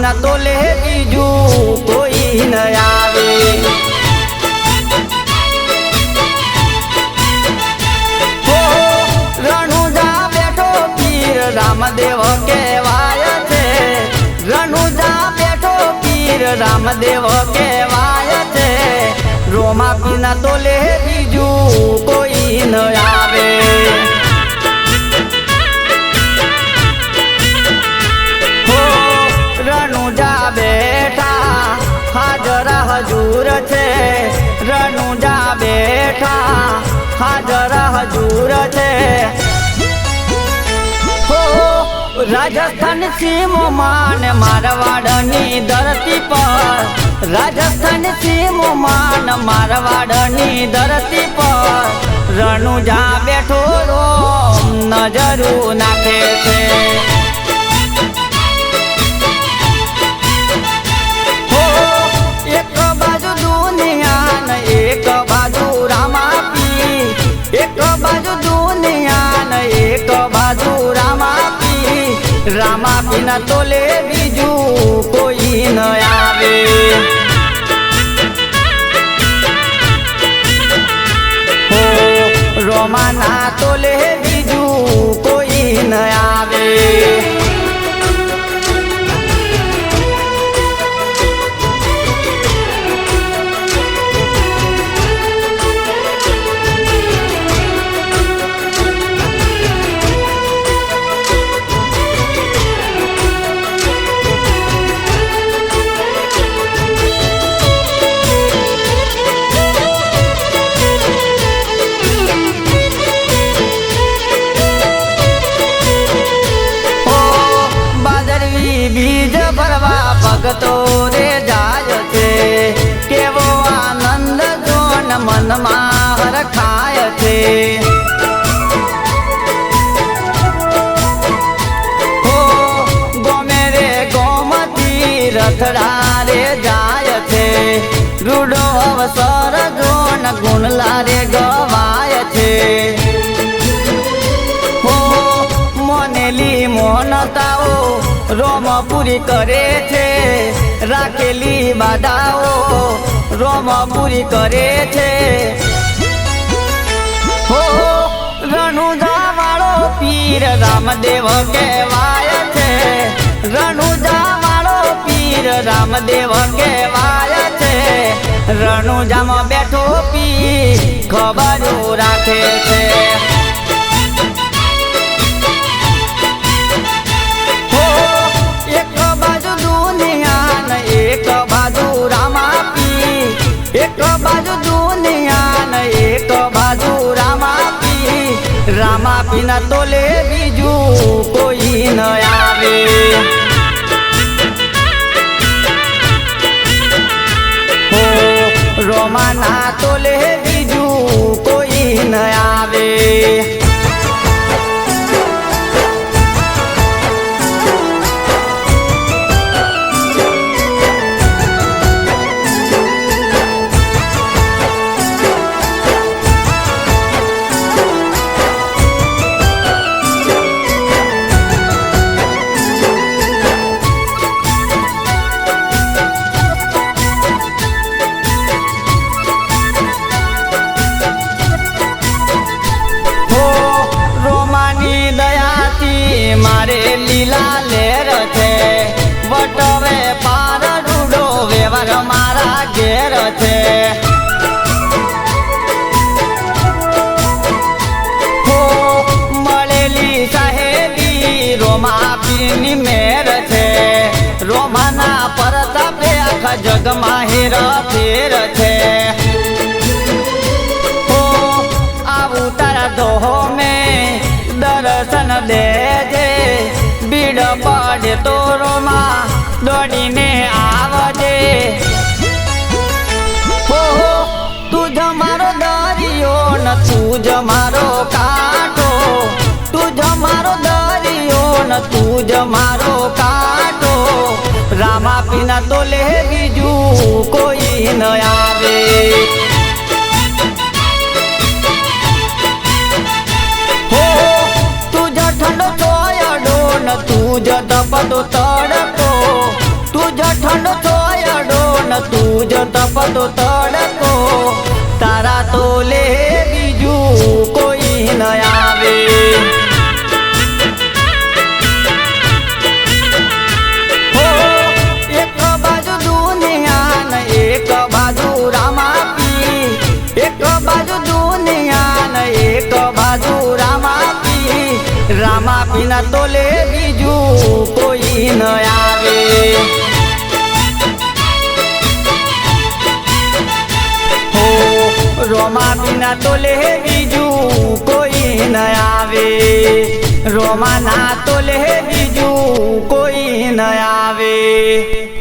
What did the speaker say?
પીના તો લે બીજું કોઈ ન આવે. રણુજા બેઠો પીર, રામદેવ કહેવાય છે. રણુજા બેઠો પીર, રામદેવ કહેવાય છે. રોમા પીના તો લે બીજું કોઈ ન આવે. હાજર હજૂર છે. રાજસ્થાન સીમોમાં મારવાડની ધરતી પર. રાજસ્થાન સીમોમાં મારવાડની ધરતી પર. રણુજા બેઠો રોમ નજરું નાખે છે. ના તોલે બીજું કોઈ ન આવે. રોમાના તોલે હરખાય છે હો, ગોમે રે ગોમતી રથડા રે જાય છે. રૂડો અવસર જોન ગુણલા રે ગવાય છે. હો, મોનેલી મોનતાઓ રોમ પૂરી કરે છે. રાખેલી બાધાઓ રોમ પૂરી કરે છે. હો રણુજા વાળો પીર રામદેવ કહેવાય છે. રણુજા વાળો પીર રામદેવ કહેવાય છે. રણુજામાં બેઠો પીર ખબર રાખે છે. રામાપી તો તોલે બીજું કોઈ ન આવે. રોમાના તોલે બીજું પીરની મેર છે. રોમાના પરતાપે આખા જગમાં હેર ફેર છે. દર્શન દેજે. ભીડ પડે તો રોમાં દોડીને આવજે. હો હો તું જ મારો દરિયો ન તું જ મારો કાંટો. તું જ મારો દરિયો ન તું જ મારો કાટો. રામા પીના તો લે બીજું કોઈ ન આવે. હો તુજ ઠંડો ચોયડો ન જ તપતો તડકો. તુજ ઠંડો થોયડો ન, તું જ તપતો તડકો. તારા તો લે બીજું કોઈ ન આવે. રામાપી ના તોલે બીજું કોઈ ન આવે. હો, રોમા બિના તોલે બીજું કોઈ ન આવે. રોમા ના તોલે બીજું કોઈ ન આવે.